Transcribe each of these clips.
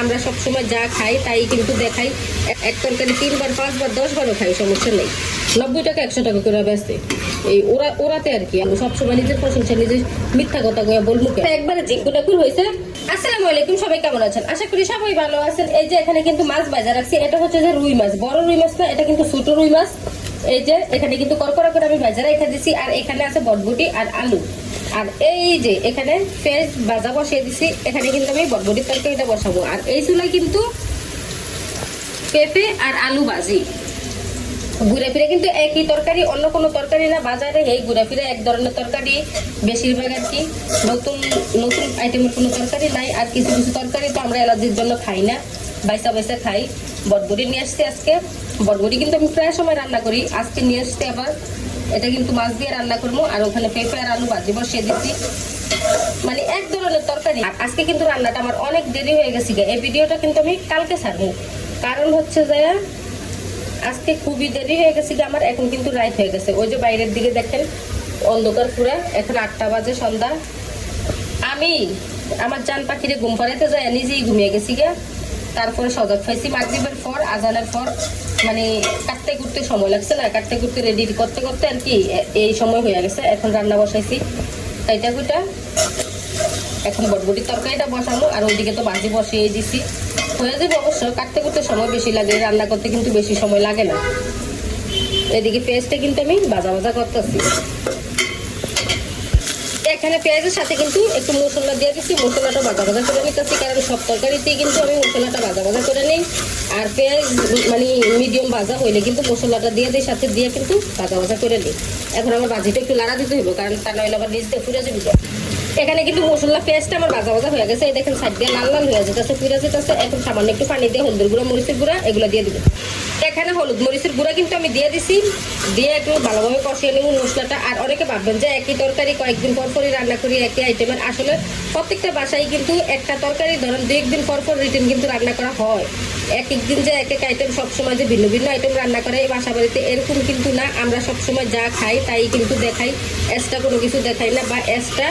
আমরা সবসময় যা খাই তাই কিন্তু দেখাই। এক তরকারি তিনবার, পাঁচবার, দশবারও খাই, সমস্যা নেই। নব্বই টাকা, একশো টাকা করে বেচতে এই ওরা, ওরাতে আর কি আমি সবসময় নিজের প্রশংসা, নিজের মিথ্যা কথা কয়ে বলব? একবারে জিজ্ঞুটাকুর হয়েছে। আসসালামু আলাইকুম, সবাই কেমন আছেন? আশা করি সবাই ভালো আছেন। এই যে এখানে কিন্তু মাছ বাজার রাখছি, এটা হচ্ছে যে রুই মাছ। বড় রুই মাছ না, এটা কিন্তু ছোট রুই মাছ। এই যে এখানে কিন্তু করকরা করে আমি বাজারে রেখে দিছি, আর এখানে আছে বটবুটি আর আলু। আর এই যে এখানে পেঁয়াজ ভাজা বসিয়ে দিছি, এখানে কিন্তু আমি বটবটির তরকারিটা বসাবো। আর এই চুলায় কিন্তু পেঁপে আর আলু ভাজি। ঘুরে ফিরে কিন্তু একই তরকারি, অন্য কোনো তরকারি না, বাজারে এই ঘুরে ফিরে এক ধরনের তরকারি, বেশিরভাগ আর কি। নতুন নতুন আইটেমের কোনো তরকারি নাই। আর কিছু কিছু তরকারি তো আমরা অ্যালার্জির জন্য খাই না। বাইসা বাইসা খাই। বটবড়ি নিয়ে আসছি আজকে। বটবড়ি কিন্তু আমি প্রায় সময় রান্না করি। আজকে নিয়ে আসছি আবার এটা কিন্তু মাছ দিয়ে রান্না করব, আর ওখানে পেঁপে আর আলু ভাজি বসিয়ে দিচ্ছি। মানে এক ধরনের তরকারি। আর আজকে কিন্তু রান্নাটা আমার অনেক দেরি হয়ে গেছে। এই ভিডিওটা কিন্তু আমি কালকে ছাড়বো। কারণ হচ্ছে যে, আজকে খুবই দেরি হয়ে গেছে আমার, এখন কিন্তু রাইট হয়ে গেছে। ওই যে বাইরের দিকে দেখেন, অন্ধকার পুরা। এখন আটটা বাজে সন্ধ্যা। আমি আমার জান পাখিরে ঘুম পাড়াইতে যায় নিজেই ঘুমিয়ে গেছি গা তারপরে সজাগ পাইছি মাগরিবের পর, আজানের পর মানে কাটতে কুটতে সময় লাগছে না, কাটতে কুটতে রেডি করতে করতে আর কি এই সময় হয়ে গেছে। এখন রান্না বসাইছি। কাইটা কুইটা। এখন বটবটির তরকারিটা বসানো আর ওইদিকে তো বাজি বসিয়ে দিছি। হয়ে যাবে অবশ্য, কাটতে করতে সময় বেশি লাগে, রান্না করতে কিন্তু বেশি সময় লাগে না। এদিকে পেস্টে কিন্তু আমি ভাজা ভাজা করতেছি। এখানে পেঁয়াজের সাথে কিন্তু একটু মশলা দিয়ে দিচ্ছি। মশলাটা ভাজা ভাজা করে নিতেছি, কারণ সব তরকারিতেই কিন্তু আমি মশলাটা ভাজা ভাজা করে নিই। আর পেঁয়াজ মানে মিডিয়াম ভাজা হইলে কিন্তু মশলাটা দিয়ে দিই, সাথে দিয়ে কিন্তু ভাজা ভাজা করে নিই। এখন আমার ভাজিটা একটু লাড়া দিতে হইব, কারণ তা নইলে আবার দিয়ে ফুরে যাবে। এখানে কিন্তু মশলা পেঁয়াজটা আমার ভাজা ভাজা হয়ে গেছে। এই দেখেন সাইড দিয়ে লাল লাল হয়ে যেতেছে ফুরে যেতেছে। এখন সামান্য একটু পানি দিয়ে হলদের গুঁড়া, মরিচের গুঁড়া, এগুলো দিয়ে দিব। এখানে হলুদ মরিচের গুঁড়া কিন্তু আমি দিয়ে দিছি। দিয়ে একটু ভালোভাবে কষিয়ে নেব মশলাটা। আর অনেকে ভাববেন যে একই তরকারি কয়েকদিন পর পরই রান্না করি, একই আইটেমের। আসলে প্রত্যেকটা বাসায় কিন্তু একটা তরকারি, ধরেন দু একদিন পর পর রিটেন কিন্তু রান্না করা হয়। এক এক দিন যে এক এক আইটেম সবসময় যে ভিন্ন ভিন্ন আইটেম রান্না করে এই বাসা বাড়িতে এরকম কিন্তু না। আমরা সবসময় যা খাই তাই কিন্তু দেখাই। এক্সট্রা কোনো কিছু দেখাই না বা এক্সট্রা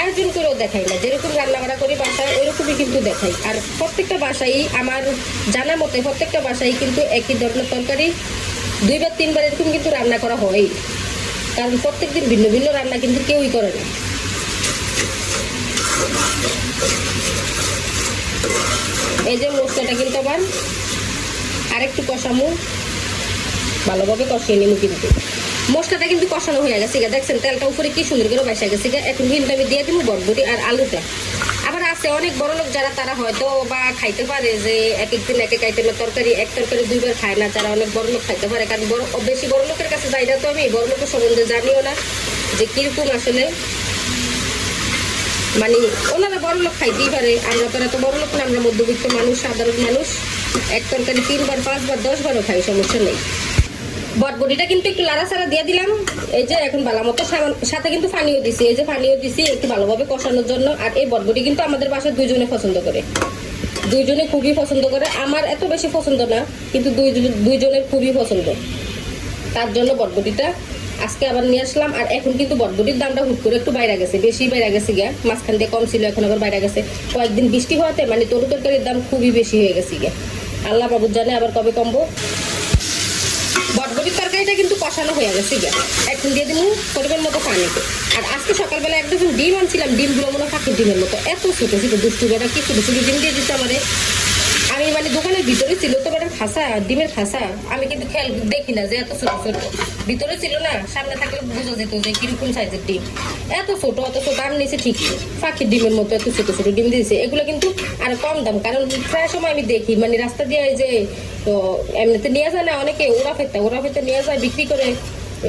আয়োজন করেও দেখাই না। যেরকম রান্না বান্না করি, বাসায় ওইরকমই কিন্তু দেখাই। আর প্রত্যেকটা বাসায় আমার জানা মতে প্রত্যেকটা বাসায় কিন্তু একই ধরনের তরকারি, দুইবার, তিনবার এরকম কিন্তু রান্না করা হয় কারণ প্রত্যেকদিন ভিন্ন ভিন্ন রান্না কিন্তু কেউই করে না। এই যে মশলাটা কিন্তু আবার আরেকটু কষামু। ভালোভাবে কষিয়ে নিমু কিন্তু। মশলাটা কিন্তু কষানো হয়ে গেছে। দেখছেন তেলটা উপরে কি সুন্দর করে বাসা গেছে। এখন কিন্তু আমি দিয়ে দিব বটবটি আর আলুটা আবার আছে অনেক বড় লোক যারা তারা হয়তো বা খাইতে পারে যে এক এক দিন এক এক আইটেমের তরকারি, এক তরকারি দুইবার খায় না, যারা অনেক বড় লোক খাইতে পারে, কারণ বড় বেশি বড় লোকের কাছে যাইটা তো আমি, বড় লোকের সম্বন্ধে জানিও না যে কীরকম আসলে মানে ওনারা বড় লোক খাইতেই পারে, আমরা তো এত বড় লোক না, আমরা মধ্যবিত্ত মানুষ, সাধারণ মানুষ এক তরকারি তিনবার, পাঁচবার, দশবারও খাই, সমস্যা নেই বটবটিটা কিন্তু একটু লাড়াচাড়া দিয়ে দিলাম। এই যে এখন ভালো মতো সাথে কিন্তু পানিও দিছি। এই যে পানিও দিছি, একটু ভালোভাবে কষানোর জন্য। আর এই বটবটি কিন্তু আমাদের বাসায় দুইজনে পছন্দ করে। দুইজনে খুবই পছন্দ করে। আমার এত বেশি পছন্দ না, কিন্তু দুইজন- দুইজনের খুবই পছন্দ। তার জন্য বটবটিটা আজকে আবার নিয়ে আসলাম। আর এখন কিন্তু বটবটির দামটা হুট করে একটু বাইরে গেছে, বেশি বাইরে গেছে গিয়া। মাঝখান দিয়ে কম ছিল, এখন আবার বাইরে গেছে। কয়েকদিন বৃষ্টি হওয়াতে মানে তরু তরকারির দাম খুবই বেশি হয়ে গেছে গিয়া। আল্লাহ বাবুর জানে আবার কবে কমবো। বটবটির তরকারিটা কিন্তু কষানো হয়ে গেছে গিয়া এখন দিয়ে দিব পরিমাণ মতো পানিতে আর আজকে সকালবেলা এক ডজন ডিম আনছিলাম, ডিমগুলো মনে পাখির ডিমের মতো, এত ছোটো ছোটো দুষ্টু বেটা, কি ছোটো ছোটো ডিম দিয়ে দিচ্ছে আমাদের। আমি মানে দোকানের ভিতরে ছিল খাসা, ডিমের খাসা, আমি কিন্তু খেয়াল দেখি না যে এত ছোট ছোট। ভিতরে ছিল না, সামনে থাকলে বোঝা যেত যে কীরকম সাইজের ডিম। এত ছোট, অত দাম নিয়েছে ঠিকই পাখির ডিমের মতো এত ছোট ছোট ডিম দিয়েছে। এগুলো কিন্তু আর কম দাম, কারণ প্রায় সময় আমি দেখি মানে রাস্তা দিয়ে যে, তো এমনিতে নিয়ে যায় না অনেকে, ওরা ফেতে ওরা ফেতে নিয়ে যায়, বিক্রি করে,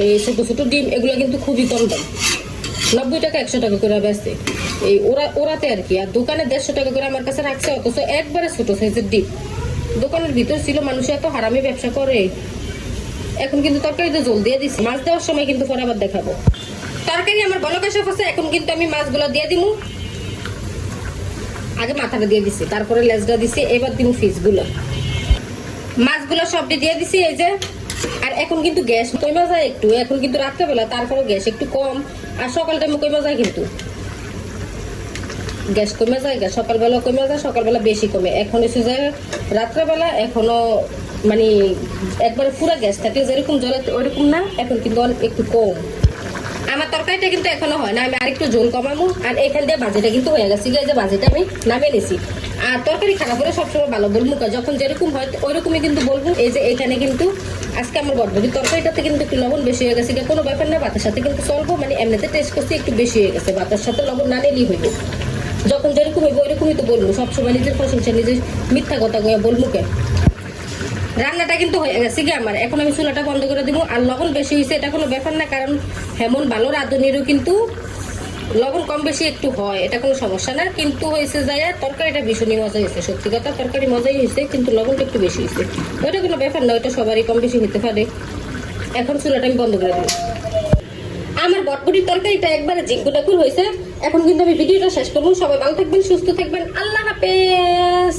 এই ছোট ছোট ডিম, এগুলো কিন্তু খুবই কম দাম। নব্বই টাকা, একশো টাকা করে বেচে। এই ওরা, ওরাতে আর কি, আর দোকানে দেড়শো টাকা করে আমার কাছে রাখছে, অথচ একবারে ছোট সাইজের ডিপ দোকানের ভিতর ছিল, মানুষ এত হারামি ব্যবসা করে। এখন কিন্তু তরকারিতে জল দিয়ে দিছি। মাছ দেওয়ার সময় কিন্তু পরে আবার দেখাবো। তরকারি আমার বলো কাছে আছে, এখন কিন্তু আমি মাছগুলো দিয়ে দিমু। আগে মাথাটা দিয়ে দিছি, তারপরে লেজটা দিছি, এবার দিমু ফিসগুলো মাছগুলো সবটি দিয়ে দিছি, এই যে। আর এখন কিন্তু গ্যাস কমে যায় একটু। এখন কিন্তু রাত্রেবেলা তারপরে গ্যাস একটু কম। আর সকাল টাইমে কমে যায় কিন্তু। গ্যাস কমে যায়, গ্যাস সকালবেলা কমে যায়, সকালবেলা বেশি কমে। এখন এসে যায় রাত্রেবেলা এখনও মানে একবারে পুরো গ্যাস থাকলে যেরকম জলে ওইরকম না, এখন কিন্তু একটু কম। আমার তরকারিটা কিন্তু এখনও হয় না, আমি আরেকটু ঝোল কমাবো, আর এখান দিয়ে বাজেটা কিন্তু হয়ে গেছে। এই যে বাজেটা আমি নামিয়ে নিছি। আর তরকারি খারাপ হলে সবসময় ভালো বলব। যখন যেরকম হয় ওইরকমই কিন্তু বলব। এই যে এখানে কিন্তু আজকে আমার বটবটি তরকারিটাতে কিন্তু একটু লবণ বেশি হয়ে গেছে কোনো ব্যাপার না ভাতের সাথে কিন্তু চলবো মানে এমনিতে টেস্ট করছি একটু বেশি হয়ে গেছে ভাতের সাথে লবণ না নিলেই হইব। যখন যেরকম হইব, ওইরকমই তো বলব। সবসময় নিজের প্রশংসা, নিজের মিথ্যা কথা কয়ে বলব কে? রান্নাটা কিন্তু হয়ে গেছে কি আমার। এখন আমি চুলাটা বন্ধ করে দিব। আর লবণ বেশি হয়েছে এটা কোনো ব্যাপার না, কারণ হেমন ভালো রাঁধুনিরও কিন্তু লবণ কম বেশি একটু হয়, এটা কোনো সমস্যা না। কিন্তু হয়েছে যায় তরকারিটা ভীষণই মজা হয়েছে সত্যি কথা, তরকারি মজাই হয়েছে কিন্তু লবণটা একটু বেশি হয়েছে ওইটা কোনো ব্যাপার না, ওইটা সবারই কম বেশি হতে পারে। এখন চুলাটা আমি বন্ধ করে দেবো। আমার বটবটির তরকারিটা একবারে জিগুডাকুর হয়েছে এখন কিন্তু আমি ভিডিওটা শেষ করব। সবাই ভালো থাকবেন সুস্থ থাকবেন। আল্লাহ হাফেজ।